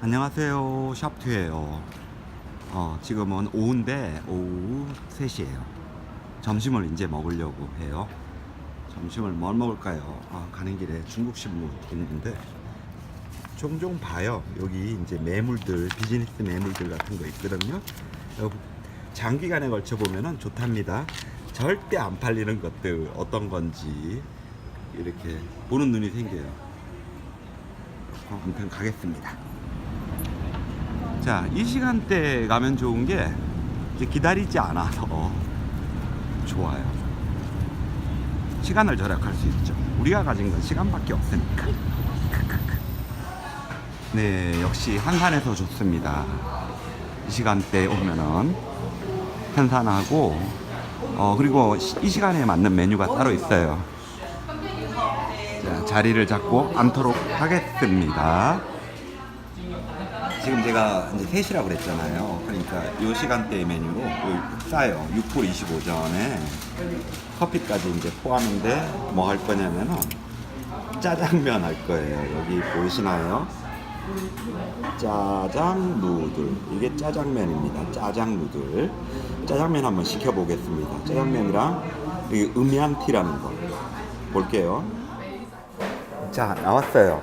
안녕하세요. 샵투예요. 어, 지금은 오후인데 오후 3시예요. 점심을 이제 먹으려고 해요. 점심을 뭘 먹을까요? 아, 가는 길에 중국식물 있는데 종종 봐요. 여기 이제 매물들, 비즈니스 매물들 같은 거 있거든요. 장기간에 걸쳐 보면은 좋답니다. 절대 안 팔리는 것들 어떤 건지 이렇게 보는 눈이 생겨요. 어, 아무튼 가겠습니다. 자, 이 시간대 가면 좋은 게 이제 기다리지 않아서 좋아요. 시간을 절약할 수 있죠. 우리가 가진 건 시간밖에 없으니까. 네, 역시 한산에서 좋습니다. 이 시간대 오면은 한산하고 어 그리고 시- 이 시간에 맞는 메뉴가 따로 있어요. 자, 자리를 잡고 앉도록 하겠습니다. 지금 제가 이제 3시라고 그랬잖아요. 그러니까 이 시간대의 메뉴로 요 싸요. 6불 25전에 커피까지 이제 포함인데 뭐 할 거냐면은 짜장면 할 거예요. 여기 보이시나요? 짜장 누들. 이게 짜장면입니다. 짜장 누들. 짜장면 한번 시켜보겠습니다. 짜장면이랑 이 음양티라는 거 볼게요. 자 나왔어요.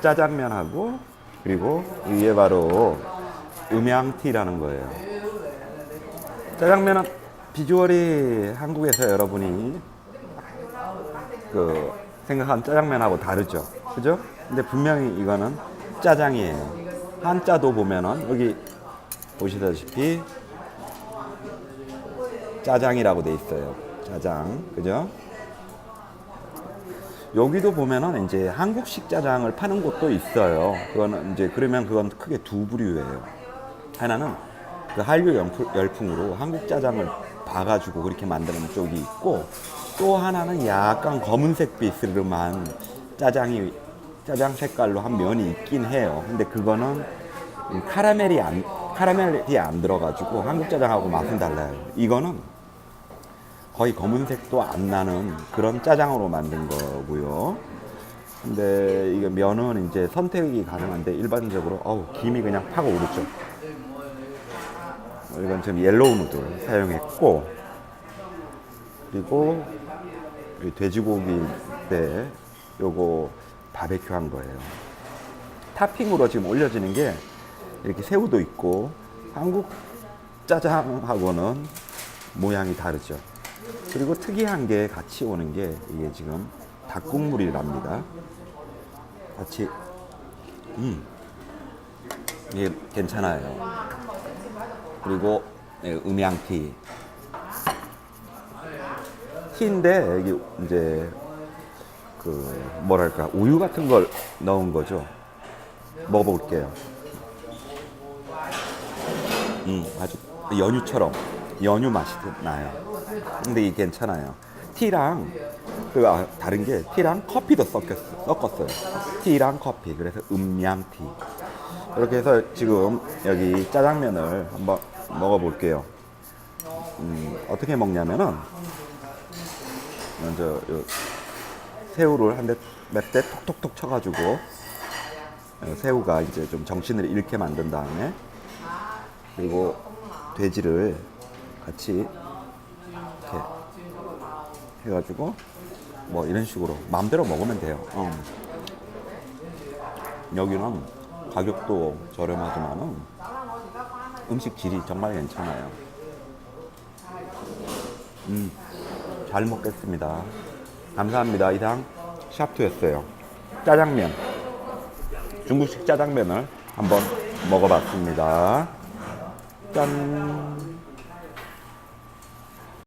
짜장면하고 그리고 이게 바로 음양티라는 거예요. 짜장면은 비주얼이 한국에서 여러분이 그 생각한 짜장면하고 다르죠. 그죠? 근데 분명히 이거는 짜장이에요. 한자도 보면은 여기 보시다시피 짜장이라고 돼 있어요. 짜장. 그죠? 여기도 보면은 이제 한국식 짜장을 파는 곳도 있어요. 그거는 이제 그러면 그건 크게 두 부류예요. 하나는 그 한류 열풍- 열풍 으로 한국 짜장을 봐가지고 그렇게 만드는 쪽이 있고 또 하나는 약간 검은색 비스름한 짜장이 짜장 색깔로 한 면이 있긴 해요. 근데 그거는 카라멜이 안 카라멜이 안 들어가지고 한국 짜장하고 맛은 달라요. 이거는 거의 검은색도 안 나는 그런 짜장으로 만든 거고요. 근데 이게 면은 이제 선택이 가능한데 일반적으로 어우 김이 그냥 파고 오르죠. 어, 이건 지금 옐로우 누들 사용했고 그리고 이 돼지고기인데 요거 바베큐 한 거예요. 타핑으로 지금 올려지는 게 이렇게 새우도 있고 한국 짜장하고는 모양이 다르죠. 그리고 특이한 게 같이 오는 게 이게 지금 닭국물이랍니다. 같이 음 이게 괜찮아요. 그리고 네, 음양티 티인데 여기 이제 그 뭐랄까 우유 같은 걸 넣은 거죠. 먹어볼게요. 음 아주 연유처럼 연유 맛이 나요. 근데 이게 괜찮아요. 티랑 그 아, 다른 게 티랑 커피도 섞였, 섞었어요. 티랑 커피 그래서 음양 티. 이렇게 해서 지금 여기 짜장면을 한번 먹어볼게요. 음, 어떻게 먹냐면은 먼저 요 새우를 한대몇대 톡톡톡 쳐가지고 어, 새우가 이제 좀 정신을 잃게 만든 다음에 그리고 돼지를 같이 이렇게 해가지고 뭐 이런 식으로 마음대로 먹으면 돼요. 어. 여기는 가격도 저렴하지만은 음식 질이 정말 괜찮아요. 음, 잘 먹겠습니다. 감사합니다. 이상 샵투였어요. 짜장면. 중국식 짜장면을 한번 먹어봤습니다. 짠.